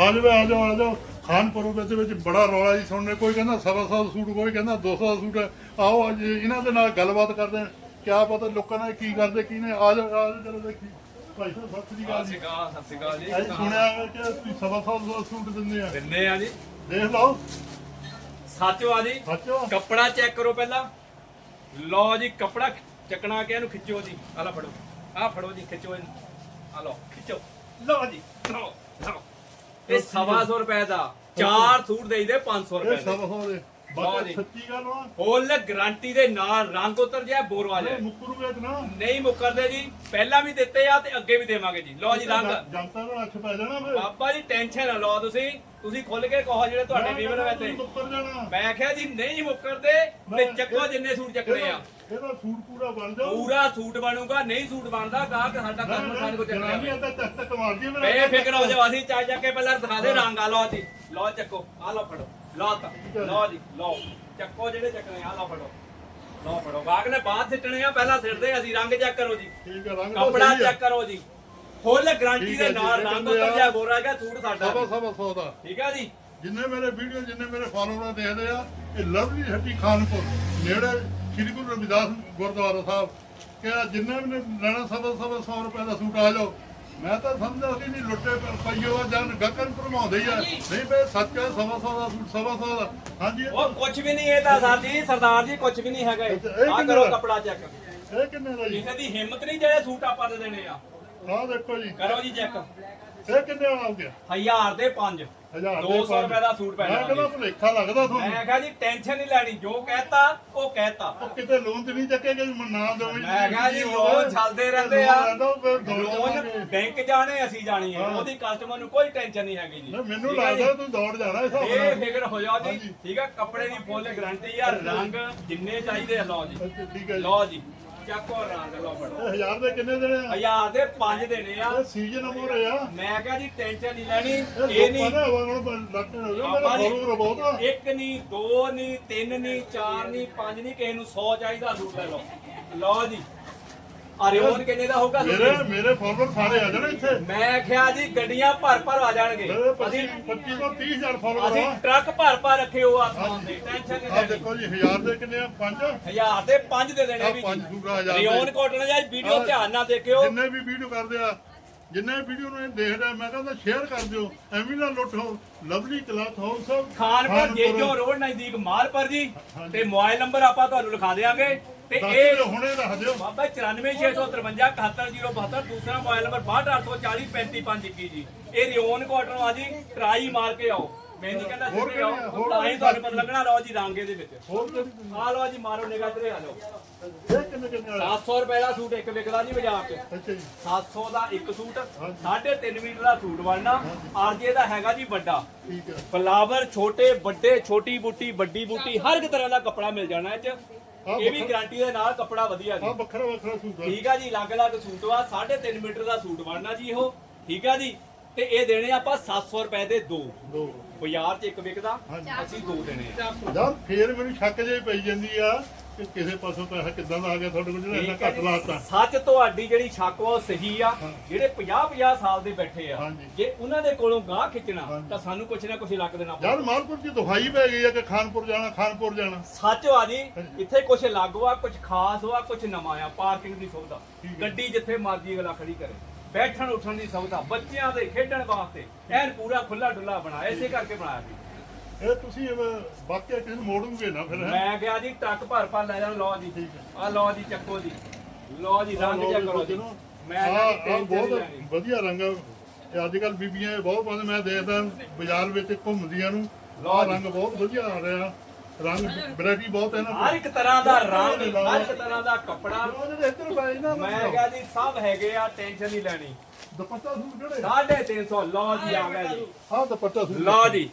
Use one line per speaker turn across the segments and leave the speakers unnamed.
ਆ ਜਾਓ ਆ ਜਾਓ ਆ ਜਾਓ। ਖਾਨਪੁਰ ਵਿੱਚ ਵਿੱਚ ਬੜਾ ਰੌਲਾ ਜੀ ਸੁਣਨੇ। ਕੋਈ ਕਹਿੰਦਾ ਸਵਾ ਸੌ ਦਾ ਸੂਟ ਕੋਈ ਕਹਿੰਦਾ 200 ਦਾ ਸੂਟ। ਆਓ ਅੱਜ ਇਹਨਾਂ ਦੇ ਨਾਲ ਗੱਲਬਾਤ ਕਰਦੇ ਹਾਂ। ਕਿਆ ਪਤਾ ਲੋਕਾਂ ਨੇ ਕੀ ਕਰਦੇ ਕੀ ਨੇ ਆ ਜਾਓ ਆ ਜਾਓ ਚਲੋ ਦੇਖੀ। ਭਾਈ ਸਾਹਿਬ ਸਤਿ ਸ੍ਰੀ ਅਕਾਲ ਜੀ।
ਸਤਿ ਸ਼੍ਰੀ ਅਕਾਲ ਜੀ।
ਅੱਜ ਸੁਣਿਆ ਕਿ ਤੁਸੀਂ ਦਾ ਸੂਟ ਦਿੰਦੇ ਆ?
ਦਿੰਨੇ ਆ ਜੀ।
ਦੇਖ ਲਓ।
ਸੱਚੋ ਆ ਜੀ।
ਸੱਚੋ
ਕੱਪੜਾ ਚੈੱਕ ਕਰੋ ਪਹਿਲਾਂ। ਲਓ ਜੀ ਕੱਪੜਾ ਚੱਕਣਾ ਕਿ ਇਹਨੂੰ? ਖਿੱਚੋ ਜੀ। ਆ ਲਓ ਫੜੋ। ਆ ਫੜੋ ਜੀ ਖਿੱਚੋ ਇਹਨੂੰ। ਆ ਲਓ ਖਿੱਚੋ। ਲਓ ਜੀ ਲਓ ਲਓ। ਇਹ ਸਵਾ ਸੌ ਰੁਪਏ ਦਾ। ਚਾਰ ਸੂਟ ਦੇਈਦੇ 500
ਇਹ
ਰੁਪਏ ਦੇ
ਸਵਾ ਸੌ ਦੇ।
ਲਓ
ਬਾਕੀ। ਸੱਚੀ ਗੱਲ ਵਾ।
ਫੁੱਲ ਗਾਰੰਟੀ ਦੇ ਨਾਲ ਰੰਗ ਉਤਰ ਜਾਏ ਬੋਰ ਵਾਲੇ
ਇਹ ਮੁੱਕਰੂ ਵੇਚ ਨਾ।
ਨਹੀਂ ਮੁੱਕਰਦੇ ਜੀ। ਪਹਿਲਾਂ ਵੀ ਦਿੱਤੇ ਆ ਤੇ ਅੱਗੇ ਵੀ ਦੇਵਾਂਗੇ ਜੀ। ਲਓ ਜੀ ਰੰਗ।
ਜਨਤਾ ਦਾ ਅੱਛ ਪੈ ਜਾਣਾ ਫਿਰ।
ਬਾਬਾ ਜੀ ਟੈਨਸ਼ਨ ਨਾ ਲਓ ਤੁਸੀਂ। ਤੁਸੀਂ ਖੁੱਲ ਕੇ ਕਹੋ ਜਿਹੜੇ ਤੁਹਾਡੇ ਵੀਵਰ ਵਿੱਚ ਤੇ
ਮੁੱਕਰ ਜਾਣਾ।
ਮੈਂ ਕਿਹਾ ਜੀ ਨਹੀਂ ਮੁੱਕਰਦੇ ਤੇ ਚੱਕੋ ਜਿੰਨੇ ਸੂਟ ਚੱਕਣੇ ਆ।
ਸੂਟ ਪੂਰਾ ਬਣ ਜਾਓ
ਪੂਰਾ ਸੂਟ ਬਣੂਗਾ ਨਹੀਂ ਸੂਟ ਬਣਦਾ ਗਾਹਕ ਸਾਡਾ ਕੰਮ ਸਾਡੇ ਕੋਲ ਚੱਕਣਾ
ਜਨਾਨੀਆਂ ਤਾਂ ਤੱਕ ਤੱਕ ਮਾਰਦੀ ਮੇਰਾ
ਬੇਫਿਕਰ ਹੋ ਜਾਓ ਅਸੀਂ ਚੱਕ ਚੱਕ ਕੇ ਪਹਿਲਾਂ ਦਿਖਾ ਦੇ ਰੰਗ ਆ ਲਓ ਜੀ। ਲਓ ਚੱਕੋ ਆ ਲਓ ਫੜੋ। ਲਓ ਤਾਂ ਲਓ ਜੀ ਲਓ। ਚੱਕੋ ਜਿਹੜੇ ਚੱਕਣੇ ਆ ਲਓ ਫੜੋ। ਲਓ ਫੜੋ। ਗਾਹਕ ਨੇ ਬਾਅਦ ਸਿੱਟਣੇ ਆ ਪਹਿਲਾਂ ਸਿੱਟਦੇ ਅਸੀਂ ਰੰਗ ਚੈੱਕ ਕਰੋ ਜੀ।
ਠੀਕ ਹੈ ਰੰਗ
ਕੱਪੜਾ। ਚੈੱਕ ਕਰੋ ਜੀ। ਫੁੱਲ ਗਾਰੰਟੀ ਦੇ
ਹੈ ਜੀ,
ਨਾਲ ਰੰਗ ਉਤਰ ਜਾ ਗੋਰਾ ਹੈਗਾ ਸੂਟ ਸਾਡਾ
ਸਵਾ ਸਵਾ ਸੌ ਦਾ।
ਠੀਕ ਆ ਜੀ?
ਜਿੰਨੇ ਮੇਰੇ ਵੀਡੀਓ ਜਿੰਨੇ ਮੇਰੇ ਫਾਲੋਅਰ ਦੇਖਦੇ ਆ ਇਹ ਲਵਲੀ ਹੱਟੀ ਖਾਨਪੁਰ ਨੇੜੇ ਸ੍ਰੀ ਗੁਰੂ ਰਵਿਦਾਸ ਗੁਰਦੁਆਰਾ ਸਾਹਿਬ ਕਿ ਆਹ ਜਿੰਨੇ ਵੀ ਲੈਣਾ ਸਵਾ ਸਵਾ 100 ਰੁਪਏ ਦਾ ਸੂਟ ਆ ਜਾਓ। ਮੈਂ ਤਾਂ ਸਮਝਦਾ ਸੀ ਨਹੀਂ ਲੁੱਟੇ ਪ- ਪਈਓ ਆ ਜਾਂ ਗਗਨ ਭਰਮਾਉਂਦੇ ਆ। ਨਹੀਂ ਬਈ ਸੱਚ ਹੈ ਸਵਾ ਸੌ ਦਾ ਸੂਟ ਸਵਾ ਸੌ ਦਾ। ਹਾਂਜੀ।
ਉਹ ਕੁਝ ਵੀ ਨਹੀਂ ਇਹ ਤਾਂ ਸਰ ਜੀ ਸਰਦਾਰ ਜੀ ਕੁਝ ਵੀ ਨਹੀਂ ਹੈਗਾ ਆ ਕਰੋ? ਕੱਪੜਾ ਚੈੱਕ।
ਇਹ ਕਿੰਨੇ ਦਾ ਜੀ?
ਕਿਸੇ ਦੀ ਹਿੰਮਤ ਨਹੀਂ ਜਿਹੜੇ ਸੂਟ ਆਪਾਂ ਦੇ ਦੇਣੇ ਆ।
ਆਹ ਦੇਖੋ ਜੀ।
ਕਰੋ ਜੀ ਚੈੱਕ।
ਇਹ ਕਿੰਨੇ ਵਾਲਾ ਹੋ ਗਿਆ?
ਹਜ਼ਾਰ ਦੇ 5
ਹਜ਼ਾਰ ਦੇ
200
ਪੰਜ।
ਰੁਪਏ ਦਾ ਸੂਟ ਪੈ
ਮੈਂ ਕਹਿੰਦਾ ਭੁਲੇਖਾ ਲੱਗਦਾ
ਮੈਂ
ਤੁਹਾਨੂੰ
ਕਿਹਾ ਜੀ ਟੈਨਸ਼ਨ ਨਹੀਂ ਲੈਣੀ। ਜੋ ਕਹਿਤਾ ਉਹ ਕਹਿਤਾ।
ਉਹ ਕਿਤੇ ਲੋਨ ਤੇ ਨਹੀਂ ਚੱਕੇ ਕਿ ਨਾ ਦੇਵੇਂ
ਮੈਂ ਕਿਹਾ ਜੀ ਲੋਨ ਚੱਲਦੇ ਰਹਿੰਦੇ ਆ। ਲੋਨ ਬੈਂਕ ਜਾਣੇ ਅਸੀਂ ਜਾਣੀ ਹੈ। ਉਹਦੀ ਕਸਟਮਰ ਨੂੰ ਕੋਈ ਟੈਨਸ਼ਨ ਨਹੀਂ ਹੈਗੀ ਜੀ।
ਮੈਨੂੰ
ਜੀ?
ਲੱਗਦਾ ਤੂੰ ਦੌੜ ਜਾਣਾ ਇਸ ਹਿਸਾਬ
ਇਹ
ਨਾਲ।
ਫਿਕਰ ਹੋ ਜੀ।
ਹਾਂਜੀ।
ਠੀਕ ਹੈ ਕੱਪੜੇ ਦੀ ਫੁੱਲ ਗਾਰੰਟੀ ਆ ਰੰਗ ਜਿੰਨੇ ਚਾਹੀਦੇ ਆ ਲਓ ਜੀ।
ਜੀ।
ਲਓ ਜੀ। ਚੱਕੋ
ਹਜ਼ਾਰ ਦੇ ਕਿੰਨੇ ਦੇਣੇ ਆ?
ਹਜ਼ਾਰ ਦੇ 5 ਦੇਣੇ ਆ।
ਇਹ ਸੀਜ਼ਨ ਹੋ ਰਿਹਾ
ਮੈਂ ਕਿਹਾ ਜੀ ਟੈਨਸ਼ਨ ਨਹੀਂ ਲੈਣੀ।
ਇਹ
ਨਹੀਂ
ਲੱਟਣ ਹੋ ਗਿਆ ਮੇਰਾ ਬਹੁਤ
ਇੱਕ ਨਹੀਂ ਦੋ ਨਹੀਂ ਤਿੰਨ ਨਹੀਂ ਚਾਰ ਨਹੀਂ ਪੰਜ ਨਹੀਂ ਕਿਸੇ ਨੂੰ 100 ਚਾਹੀਦਾ ਸੂਟ ਲੈ ਲਓ। ਲਓ ਜੀ। ਅਰਿਓਨ ਕਿੰਨੇ ਦਾ ਹੋਊਗਾ?
ਮੇਰੇ ਮੇਰੇ ਫੋਲੋਵਰ ਸਾਰੇ ਆ ਜਾਣੇ ਇੱਥੇ।
ਮੈਂ ਕਿਹਾ ਜੀ ਗੱਡੀਆਂ ਭਰ ਭਰ ਆ ਜਾਣਗੇ।
ਮੇਰੇ
ਅਸੀਂ
25 25 ਤੋਂ 30 ਹਜ਼ਾਰ ਫੋਲੋਵਰ
ਅਸੀਂ
ਆ
ਟਰੱਕ ਭਰ ਭਰ ਰੱਖੇ ਹੋ ਆਸਮਾਨ ਦੇ। ਟੈਨਸ਼ਨ ਨਹੀਂ
ਆ
ਲੈਣੀ
ਦੇਖੋ ਜੀ ਹਜ਼ਾਰ ਦੇ ਕਿੰਨੇ ਆ? ਪੰਜ?
ਹਜ਼ਾਰ ਦੇ ਪੰਜ ਦੇ ਦੇਣੇ
ਆ
ਵੀ
ਪੰਜ ਆ ਹਜ਼ਾਰ ਦੇ।
ਰਿਓਨ ਕੋਟਨ ਜਾਂ ਵੀਡੀਓ
ਆਹ,
ਧਿਆਨ ਨਾਲ ਦੇਖਿਓ।
ਜਿੰਨੇ ਵੀ ਵੀਡੀਓ ਕਰਦੇ ਆ ਜਿੰਨੇ ਵੀਡੀਓ ਨੂੰ ਇਹ ਦੇਖਦਾ ਮੈਂ ਕਹਿੰਦਾ ਸ਼ੇਅਰ ਕਰ ਦਿਓ। ਐਵੇਂ ਨਾ ਲੁੱਟੋ। Lovely cloth house
Khanpur Jejo road ਨਜ਼ਦੀਕ ਮਾਲਪੁਰ ਜੀ। ਤੇ ਮੋਬਾਈਲ ਨੰਬਰ ਆਪਾਂ ਤੁਹਾਨੂੰ ਲਿਖਾ ਦੇਵਾਂਗੇ ਤੇ ਇਹ
ਹੁਣੇ ਦੱਸ ਦਿਓ।
ਬਾਬਾ 94653 71072 ਦੂਸਰਾ ਮੋਬਾਈਲ ਨੰਬਰ 62840 35521 ਜੀ। ਇਹ ਰਿਓਨ ਕਾਟਨ ਆ ਜੀ ਟਰਾਈ ਮਾਰ ਕੇ ਆਓ। ਮੈਂ ਨਹੀਂ ਕਹਿੰਦਾ
ਹੋਰ
ਸਿੱਧੇ ਆਓ
ਕਿਹੜੀ ਆ? ਹੋਰ
ਤਾਂ ਹੀ ਤੁਹਾਨੂੰ ਪਤਾ ਲੱਗਣਾ ਲਓ ਜੀ ਰੰਗ ਇਹਦੇ ਵਿੱਚ।
ਹੋਰ ਕਿਹੜੀ-
ਆ? ਲਓ ਜੀ ਮਾਰੋ ਨਿਗਾਹ ਤੇ ਆ ਲਓ
ਇਹ ਕਿੰਨੇ ਕਿੰਨੇ ਵਾਲਾ?
700 ਰੁਪਏ ਦਾ ਸੂਟ ਇੱਕ ਵਿਕਦਾ ਜੀ ਬਾਜ਼ਾਰ 'ਚ।
ਅੱਛਾ ਜੀ।
700 ਦਾ ਇੱਕ ਸੂਟ
ਹਾਂਜੀ।
3.5 ਮੀਟਰ ਦਾ ਸੂਟ ਬਣਨਾ। ਆਰਜੇ ਦਾ ਹੈਗਾ ਜੀ ਵੱਡਾ। ਫਲਾਵਰ ਛੋਟੇ ਵੱਡੇ ਛੋਟੀ ਬੂਟੀ ਵੱਡੀ ਬੂਟੀ ਹਰ ਇੱਕ ਤਰ੍ਹਾਂ ਦਾ ਕੱਪੜਾ ਮਿਲ ਜਾਣਾ ਇਹ 'ਚ। ਇਹ ਵੀ ਗਾਰੰਟੀ ਦੇ ਨਾਲ ਕੱਪੜਾ ਵਧੀਆ ਜੀ।
ਵੱਖਰਾ ਵੱਖਰਾ ਸੂਟ ਆ।
ਠੀਕ ਆ ਜੀ ਅਲੱਗ-ਅਲੱਗ ਸੂਟ ਵਾ 3.5 ਮੀਟਰ ਦਾ ਸੂਟ ਬਣਨਾ ਜੀ ਉਹ ਠੀਕ ਆ ਜੀ ਤੇ ਇਹ ਦੇਣੇ ਆਪਾਂ 700 ਰੁਪਏ ਦੇ ਦੋ।
ਦੋ।
ਬਾਜ਼ਾਰ 'ਚ ਇੱਕ ਵਿਕਦਾ
ਹਾਂਜੀ।
ਅਸੀਂ ਦੋ ਦੇਣੇ ਆ।
ਯਾਰ ਫੇਰ ਮੈਨੂੰ ਸ਼ੱਕ ਜੇ ਪਈ ਜਾਂਦੀ ਆ ਕਿ ਕਿਸੇ ਪਾਸੋਂ ਪੈਸਾ ਕਿੱਦਾਂ ਦਾ ਆ ਗਿਆ ਤੁਹਾਡੇ ਕੋਲ ਜਿਹੜਾ ਇੰਨਾ
ਠੀਕ ਹੈ
ਘੱਟ ਲਾਤਾ
ਸੱਚ ਤੁਹਾਡੀ ਜਿਹੜੀ ਸ਼ੱਕ ਵਾ ਉਹ ਸਹੀ ਆ
ਹਾਂ।
ਜਿਹੜੇ 50-50 ਸਾਲ ਦੇ ਬੈਠੇ ਆ
ਹਾਂਜੀ।
ਜੇ ਉਹਨਾਂ ਦੇ ਕੋਲੋਂ ਗਾਹ ਖਿੱਚਣਾ
ਹਾਂਜੀ।
ਤਾਂ ਸਾਨੂੰ ਕੁਛ ਨਾ ਕੁਛ ਲੱਕ ਦੇਣਾ ਪਊ।
ਯਾਰ ਮਾਲਪੁਰ ਚ ਦਵਾਈ ਪੈ ਗਈ ਆ ਕਿ ਖਾਨਪੁਰ ਜਾਣਾ ਖਾਨਪੁਰ ਜਾਣਾ
ਸੱਚ ਵਾ ਜੀ ਇੱਥੇ ਕੁਝ ਅਲੱਗ ਵਾ ਕੁਝ ਖਾਸ ਵਾ ਕੁਝ ਨਵਾਂ ਆ ਪਾਰਕਿੰਗ ਦੀ ਸੁਵਿਧਾ
ਠੀਕ ਹੈ।
ਗੱਡੀ ਜਿੱਥੇ ਮਰਜ਼ੀ ਅਗਲਾ ਖੜੀ ਕਰੇ ਬੈਠਣ ਉੱਠਣ ਦੀ ਸੁਵਿਧਾ ਬੱਚਿਆਂ ਦੇ ਖੇਡਣ ਵਾਸਤੇ ਐਨ ਪੂਰਾ ਖੁੱਲਾ ਡੁੱਲਾ ਬਣਾਇਆ ਇਸੇ ਕਰਕੇ ਬਣਾਇਆ ਸੀ
ਇਹ ਤੁਸੀਂ ਵਾਕਿਆ ਕਿਸੇ ਨੂੰ ਮੋੜੂਗੇ ਨਾ ਫਿਰ ਹੈਂ?
ਮੈਂ ਕਿਹਾ ਜੀ ਟਰੱਕ ਭਰ ਭਰ ਲੈ ਜਾਣ ਲਓ ਜੀ।
ਠੀਕ ਹੈ।
ਆ ਲਓ ਜੀ ਚੱਕੋ ਜੀ। ਲਓ ਜੀ ਰੰਗ ਚੈੱਕ ਕਰੋ ਜੀ। ਮੈਂ
ਆਹ-
ਕਿਹਾ
ਆਹ
ਜੀ
ਬਹੁਤ ਵਧੀਆ ਰੰਗ ਆ। ਤੇ ਅੱਜ ਕੱਲ ਬੀਬੀਆਂ ਇਹ ਬਹੁਤ ਪਾਉਂਦੇ ਮੈਂ ਦੇਖਦਾ ਬਾਜ਼ਾਰ ਵਿੱਚ ਘੁੰਮਦੀਆਂ ਨੂੰ। ਆਹ। ਰੰਗ ਬਹੁਤ ਵਧੀਆ ਆ ਰਿਹਾ। ਰੰਗ ਵੈਰਾਈਟੀ ਬਹੁਤ ਹੈ ਨਾ।
ਹਰ ਇੱਕ ਤਰ੍ਹਾਂ ਦਾ ਰੰਗ ਹਰ ਇੱਕ ਤਰ੍ਹਾਂ ਦਾ ਕੱਪੜਾ।
ਇੱਧਰ ਨਾ।
ਮੈਂ ਕਿਹਾ ਜੀ ਸਭ ਹੈਗੇ ਆ ਟੈਨਸ਼ਨ ਨਹੀਂ ਲੈਣੀ।
ਦੁਪੱਟਾ ਸੂਟ ਕਿਹੜੇ?
350 ਲਓ ਜੀ ਆ ਗਿਆ ਜੀ।
ਆਹ ਦੁਪੱਟਾ ਸੂਟ।
ਲਓ ਜੀ।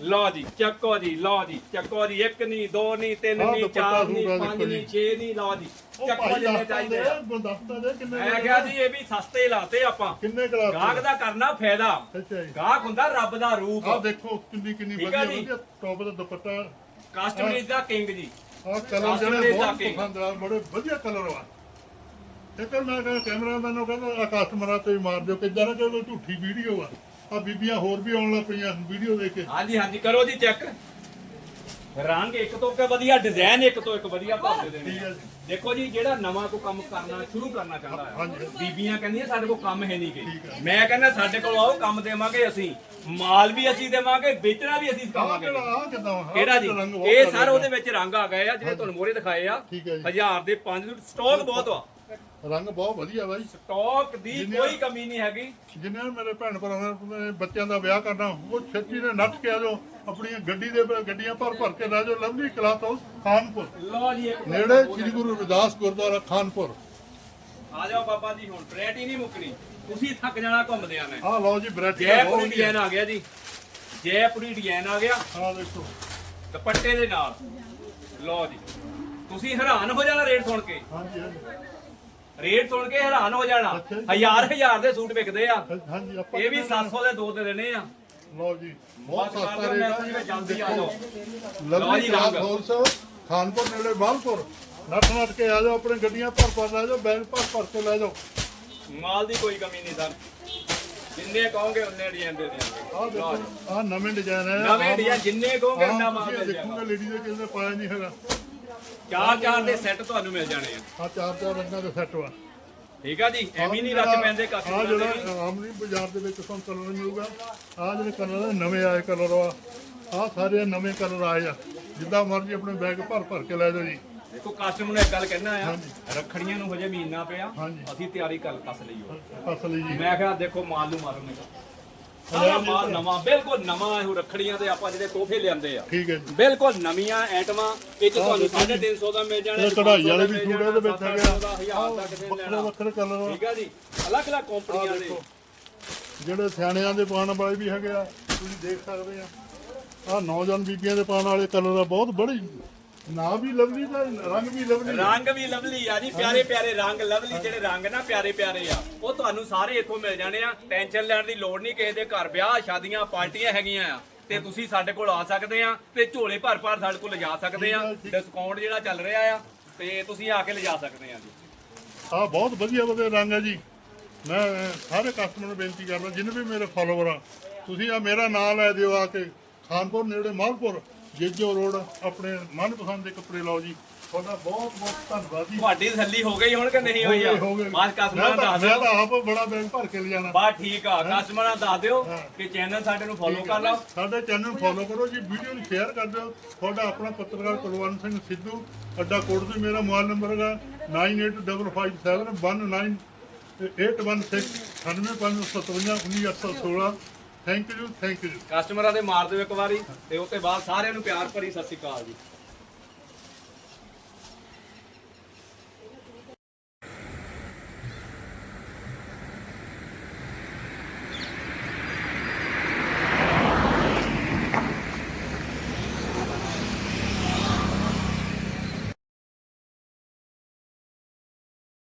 ਲਓ ਜੀ ਚੱਕੋ ਜੀ ਲਓ ਜੀ ਚੱਕੋ ਜੀ ਇੱਕ ਨਹੀਂ ਦੋ ਨਹੀਂ ਤਿੰਨ
ਆਹ
ਨਹੀਂ
ਦੁਪੱਟਾ
ਚਾਰ
ਸੂਟ
ਨਹੀਂ
ਆ
ਪੰਜ
ਦੇਖੋ
ਨਹੀਂ। 6 ਨਹੀਂ ਲਓ ਜੀ
ਉਹ
ਚੱਕੋ
ਭਾਈ
ਜਿੰਨੇ
ਦੱਸਦਾ
ਚਾਹੀਦੇ
ਦੇ
ਆ।
ਦੱਸਦਾ ਦੇ ਕਿੰਨੇ
ਮੈਂ ਕਿਹਾ ਜੀ ਇਹ ਵੀ ਸਸਤੇ ਲਾਤੇ ਆਪਾਂ।
ਕਿੰਨੇ ਕਲਾਸ
ਗਾਹਕ ਦਾ ਕਰਨਾ ਫਾਇਦਾ।
ਅੱਛਾ ਜੀ।
ਗਾਹਕ ਹੁੰਦਾ ਰੱਬ ਦਾ ਰੂਪ।
ਆਹ ਦੇਖੋ ਕਿੰਨੀ ਕਿੰਨੀ
ਠੀਕ
ਵਧੀਆ
ਜੀ।
ਵਧੀਆ ਟੌਪ ਦਾ ਦੁਪੱਟਾ।
ਕਸਟਮਰ ਦਾ ਕਿੰਗ ਜੀ।
ਆਹ ਕਲਰ ਜਿਹੜੇ ਬਹੁਤ। ਪਸੰਦ ਆ ਬੜੇ ਵਧੀਆ ਕਲਰ ਆ। ਇੱਕ ਮੈਂ ਕਹਿੰਦਾ ਕੈਮਰਾਮੈਨ ਨੂੰ ਕਹਿੰਦਾ ਆ ਕਸਟਮਰਾਂ ਤੇ ਵੀ ਮਾਰ ਦਿਓ ਕਿੱਦਾਂ ਨਾ ਕਿ ਕੋਈ ਝੂਠੀ ਵੀਡੀਓ ਆ। ਆ ਬੀਬੀਆਂ ਹੋਰ ਵੀ ਆਉਣ ਲੱਗ ਪਈਆਂ ਵੀਡੀਓ ਦੇਖ ਕੇ।
ਹਾਂਜੀ ਹਾਂਜੀ ਕਰੋ ਜੀ ਚੈੱਕ ਰੰਗ ਇੱਕ ਤੋਂ ਇੱਕ ਵਧੀਆ ਡਿਜ਼ਾਈਨ ਇੱਕ ਤੋਂ ਇੱਕ ਵਧੀਆ ਭਾਉਂਦੇ ਦੇ
ਠੀਕ ਹੈ
ਨੇ
ਜੀ।
ਦੇਖੋ ਜੀ ਜਿਹੜਾ ਨਵਾਂ ਕੋ ਕੰਮ ਕਰਨਾ ਸ਼ੁਰੂ ਕਰਨਾ ਚਾਹੁੰਦਾ ਹੈ
ਹਾਂਜੀ
ਬੀਬੀਆਂ ਕਹਿੰਦੀਆਂ ਸਾਡੇ ਕੋਲ ਕੰਮ ਹੈ ਨਹੀਂ
ਠੀਕ ਹੈ।
ਮੈਂ ਕਹਿੰਦਾ ਸਾਡੇ ਕੋਲ ਆਓ ਕੰਮ ਦੇਵਾਂਗੇ ਅਸੀਂ। ਮਾਲ ਵੀ ਅਸੀਂ ਦੇਵਾਂਗੇ ਵੇਚਣਾ ਵੀ ਅਸੀਂ
ਆਹ
ਸਿਖਾਵਾਂਗੇ।
ਕਿਹੜਾ ਆਹ ਕਿਦਾਂ
ਕਿਹੜਾ ਜੀ? ਇਹ ਸਰ ਉਹਦੇ ਵਿੱਚ ਰੰਗ ਆ ਗਏ ਆ ਜਿਹੜੇ ਤੁਹਾਨੂੰ ਮੋਰੇ ਦਿਖਾਏ ਆ।
ਠੀਕ ਹੈ ਜੀ।
ਹਜ਼ਾਰ ਦੇ ਪੰਜ ਸਟਾਕ ਬਹੁਤ ਵਾ
ਰੰਗ ਬਹੁਤ ਵਧੀਆ ਬਾਈ।
ਸਟਾਕ ਦੀ ਕੋਈ ਕਮੀ ਨਹੀਂ ਹੈਗੀ।
ਜਿੰਨੇ ਮੇਰੇ ਭੈਣ ਭਰਾਵਾਂ ਨੇ ਬੱਚਿਆਂ ਦਾ ਵਿਆਹ ਕਰਨਾ ਉਹ ਛੇਤੀ ਨੇ ਨੱਠ ਕੇ ਆ ਜਾਓ ਆਪਣੀਆਂ ਗੱਡੀ ਦੇ ਗੱਡੀਆਂ ਭਰ ਭਰ ਕੇ ਲੈ ਜਾਓ ਲਵਲੀ ਕਲਾਥ ਹਾਊਸ ਖਾਨਪੁਰ।
ਲਓ ਜੀ ਇੱਕ
ਨੇੜੇ ਸ੍ਰੀ ਗੁਰੂ ਰਵਿਦਾਸ ਗੁਰਦੁਆਰਾ ਖਾਨਪੁਰ।
ਆ ਜਾਓ ਬਾਬਾ ਜੀ ਹੁਣ ਵੈਰਾਈਟੀ ਨਹੀਂ ਮੁੱਕਣੀ। ਤੁਸੀਂ ਥੱਕ ਜਾਣਾ ਘੁੰਮਦਿਆਂ ਨੇ
ਆਹ ਲਓ ਜੀ ਬ੍ਰੈਡ
ਜੈਪੁਰੀ ਡਿਜ਼ਾਈਨ ਆ ਗਿਆ ਜੀ। ਜੈਪੁਰੀ ਡਿਜ਼ਾਈਨ ਆ ਗਿਆ।
ਆਹ ਦੇਖੋ।
ਦੁਪੱਟੇ ਦੇ ਨਾਲ। ਲਓ ਜੀ। ਤੁਸੀਂ ਹੈਰਾਨ ਹੋ ਜਾਣਾ ਰੇਟ ਸੁਣ ਕੇ।
ਹਾਂਜੀ ਹਾਂਜੀ।
ਰੇਟ ਸੁਣ ਕੇ ਹੈਰਾਨ ਹੋ ਜਾਣਾ।
ਅੱਛਾ ਜੀ।
ਹਜ਼ਾਰ ਹਜ਼ਾਰ ਦੇ ਸੂਟ ਵਿਕਦੇ ਆ।
ਹਾਂਜੀ ਆਪਾਂ
ਇਹ ਵੀ 700 ਦੇ ਦੋ ਦੇ ਦੇਣੇ ਆ।
ਲਓ ਜੀ ਬਹੁਤ
ਬਸ ਕਰ
ਸਸਤਾ
ਦਿਓ
ਰੇਟ
ਮੈਸੇਜ ਵਿੱਚ ਜਲਦੀ ਆ ਜਾਓ ਲਓ
ਲਵਲੀ
ਜੀ
ਕਲਾਥ
ਰੰਗ।
ਹਾਊਸ ਖਾਨਪੁਰ ਨੇੜੇ ਬਾਲਪੁਰ ਨੱਠ ਨੱਠ ਕੇ ਆ ਜਾਓ ਆਪਣੇ ਗੱਡੀਆਂ ਭਰ ਭਰ ਲੈ ਜਾਓ ਬੈਗ ਭਰ ਭਰ ਕੇ ਲੈ ਜਾਓ।
ਮਾਲ ਦੀ ਕੋਈ ਕਮੀ ਨਹੀਂ ਸਰ। ਜਿੰਨੇ ਕਹੋਗੇ ਉਹਨੇ ਡਿਜ਼ਾਈਨ ਦੇ
ਆਹ
ਦਿਆਂਗੇ
ਦੇਖੋ ਆਹ ਨਵੇਂ ਡਿਜ਼ਾਈਨ ਹੈ
ਨਵੇਂ ਡਿਜ਼ਾਈਨ ਜਿੰਨੇ ਕਹੋਗੇ ਉਹਨਾਂ ਮਾਲ
ਤੁਸੀਂ
ਮਿਲ
ਦੇਖੋਗੇ
ਜਾਏਗਾ।
ਲੇਡੀ ਦੇ ਕਿਸੇ ਨੇ ਪਾਇਆ ਨਹੀਂ ਹੈਗਾ।
ਚਾਰ ਚਾਰ ਦੇ ਸੈੱਟ ਤੁਹਾਨੂੰ ਮਿਲ ਜਾਣੇ ਆ।
ਆ ਚਾਰ ਚਾਰ ਰੰਗਾਂ ਦੇ ਸੈੱਟ ਵਾ।
ਠੀਕ ਆ ਜੀ ਐਵੇਂ ਨਹੀਂ ਰੱਜ ਪੈਂਦੇ
ਆ
ਦੇ ਵੀ।
ਜਿਹੜਾ ਆਮਨੀ ਬਾਜ਼ਾਰ ਦੇ ਵਿੱਚ ਤੁਹਾਨੂੰ ਕਲਰ ਮਿਲੂਗਾ। ਆ ਜਿਹੜੇ ਕਲਰ ਨਵੇਂ ਆਏ ਕਲਰ ਆ ਆ ਸਾਰੇ ਨਵੇਂ ਕਲਰ ਆਏ ਆ। ਜਿੱਦਾਂ ਮਰਜ਼ੀ ਆਪਣੇ ਬੈਗ ਭਰ ਭਰ ਕੇ ਲੈ ਜਾਓ ਜੀ।
ਦੇਖੋ ਕਸਟਮਰ ਨੂੰ ਇੱਕ ਗੱਲ ਕਹਿਣਾ ਆ। ਰੱਖੜੀਆਂ ਨੂੰ ਹਜੇ ਮਹੀਨਾ ਪਿਆ।
ਹਾਂਜੀ।
ਅਸੀਂ ਤਿਆਰੀ ਕਰ ਕਸ ਲਈ ਹੋ
ਅਸਲੀ ਜੀ।
ਮੈਂ ਕਿਹਾ ਦੇਖੋ ਮਾਲ ਨੂੰ ਮਾਰੋ ਨਹੀਂ ਸਾਰਾ ਮਾਲ ਨਵਾਂ ਬਿਲਕੁਲ ਨਵਾਂ ਇਹੋ ਰੱਖੜੀਆਂ ਦੇ ਆਪਾਂ ਜਿਹੜੇ ਤੋਹਫੇ ਲਿਆਂਦੇ ਆ।
ਠੀਕ ਹੈ ਜੀ।
ਬਿਲਕੁਲ ਨਵੀਆਂ ਆਈਟਮਾਂ ਇਹ 'ਚ ਤੁਹਾਨੂੰ 350 ਦਾ ਮਿਲ ਜਾਣਾ
ਇਹ ਕਢਾਈ ਵਾਲੇ ਵੀ ਸੂਟ ਇਹਦੇ ਵਿੱਚ ਹੈਗੇ ਆ।
1000 ਦਾ ਕਿਸੇ ਨੇ
ਵੱਖਰੇ
ਲੈਣਾ।
ਵੱਖਰੇ ਕਲਰ ਆ
ਠੀਕ ਆ ਜੀ ਅਲੱਗ ਅਲੱਗ
ਆਹ
ਕੰਪਨੀਆਂ ਦੇ
ਦੇਖੋ ਜਿਹੜੇ ਸਿਆਣਿਆਂ ਦੇ ਵਾਲੇ ਵੀ ਹੈਗੇ ਆ ਤੁਸੀਂ ਦੇਖ ਸਕਦੇ ਆ। ਆ ਨੌਜਵਾਨ ਬੀਬੀਆਂ ਦੇ ਪਾਉਣ ਵਾਲੇ ਕਲਰ ਆ ਬਹੁਤ ਬੜੀ ਨਾ ਵੀ ਲਵਲੀ ਦਾ ਰੰਗ ਵੀ ਲਵਲੀ। ਆ।
ਰੰਗ ਵੀ ਲਵਲੀ ਆ ਜੀ ਪਿਆਰੇ ਪਿਆਰੇ ਰੰਗ ਲਵਲੀ ਜਿਹੜੇ ਰੰਗ ਨਾ ਪਿਆਰੇ ਪਿਆਰੇ ਆ ਉਹ ਤੁਹਾਨੂੰ ਸਾਰੇ ਇੱਥੋਂ ਮਿਲ ਜਾਣੇ ਆ। ਟੈਨਸ਼ਨ ਲੈਣ ਦੀ ਲੋੜ ਨਹੀਂ ਕਿਸੇ ਦੇ ਘਰ ਵਿਆਹ ਸ਼ਾਦੀਆਂ ਪਾਰਟੀਆਂ ਹੈਗੀਆਂ ਆ। ਤੇ ਤੁਸੀਂ ਸਾਡੇ ਕੋਲ ਆ ਸਕਦੇ ਆ ਤੇ ਝੋਲੇ ਭਰ ਭਰ ਸਾਡੇ ਕੋਲ ਲਿਜਾ ਸਕਦੇ ਆ। ਡਿਸਕਾਊਂਟ ਜਿਹੜਾ ਚੱਲ ਰਿਹਾ ਆ ਤੇ ਤੁਸੀਂ ਆ ਕੇ ਲਿਜਾ ਸਕਦੇ ਆ ਜੀ।
ਆ ਬਹੁਤ ਵਧੀਆ ਵਧੀਆ ਰੰਗ ਹੈ ਜੀ। ਮੈਂ ਸਾਰੇ ਕਸਟਮਰ ਨੂੰ ਬੇਨਤੀ ਕਰਦਾ ਜਿੰਨੇ ਵੀ ਮੇਰੇ ਫਾਲੋਵਰ ਆ ਤੁਸੀਂ ਆ ਮੇਰਾ ਨਾਮ ਲੈ ਦਿਓ ਆ ਕੇ ਖਾਨਪੁਰ ਨੇੜੇ ਮਾਲਪੁਰ। ਜੇਜੋ ਰੋਡ ਆਪਣੇ ਮਨਪਸੰਦ ਦੇ ਕੱਪੜੇ ਲਓ ਜੀ ਤੁਹਾਡਾ ਬਹੁਤ ਬਹੁਤ ਧੰਨਵਾਦ ਜੀ
ਤੁਹਾਡੀ ਤਸੱਲੀ ਹੋ ਗਈ ਹੁਣ ਕਿ ਨਹੀਂ ਹੋਈ ਆ
ਹੋ
ਕਸਟਮਰਾਂ
ਮੈਂ ਤਾਂ
ਦੱਸ
ਮੈਂ
ਦਿਓ
ਤਾਂ ਆਪ ਬੜਾ ਬੈਗ ਭਰ ਕੇ ਲਿਜਾਣਾ
ਬਾ ਠੀਕ ਆ ਕਸਟਮਰਾਂ ਨੂੰ ਦੱਸ ਦਿਓ
ਹਾਂ।
ਕਿ ਚੈਨਲ ਸਾਡੇ ਨੂੰ ਫੋਲੋ ਕਰ ਲਓ
ਸਾਡੇ ਚੈਨਲ ਨੂੰ ਫੋਲੋ ਕਰੋ ਜੀ ਵੀਡੀਓ ਨੂੰ ਸ਼ੇਅਰ ਕਰ ਦਿਓ ਤੁਹਾਡਾ ਆਪਣਾ ਪੱਤਰਕਾਰ ਕੁਲਵੰਤ ਸਿੰਘ ਸਿੱਧੂ ਅੱਡਾ ਕੋਟ ਤੇ ਮੇਰਾ ਮੋਬਾਈਲ ਨੰਬਰ ਹੈਗਾ 9855719557 ਥੈਂਕ ਯੂ ਥੈਂਕ ਯੂ
ਕਸਟਮਰਾਂ ਦੇ ਮਾਰ ਦਿਓ ਇੱਕ ਵਾਰੀ, ਤੇ ਉਸ ਤੋਂ ਬਾਅਦ ਸਾਰਿਆਂ ਨੂੰ ਪਿਆਰ ਭਰੀ ਸਤਿ ਸ਼੍ਰੀ ਅਕਾਲ ਜੀ।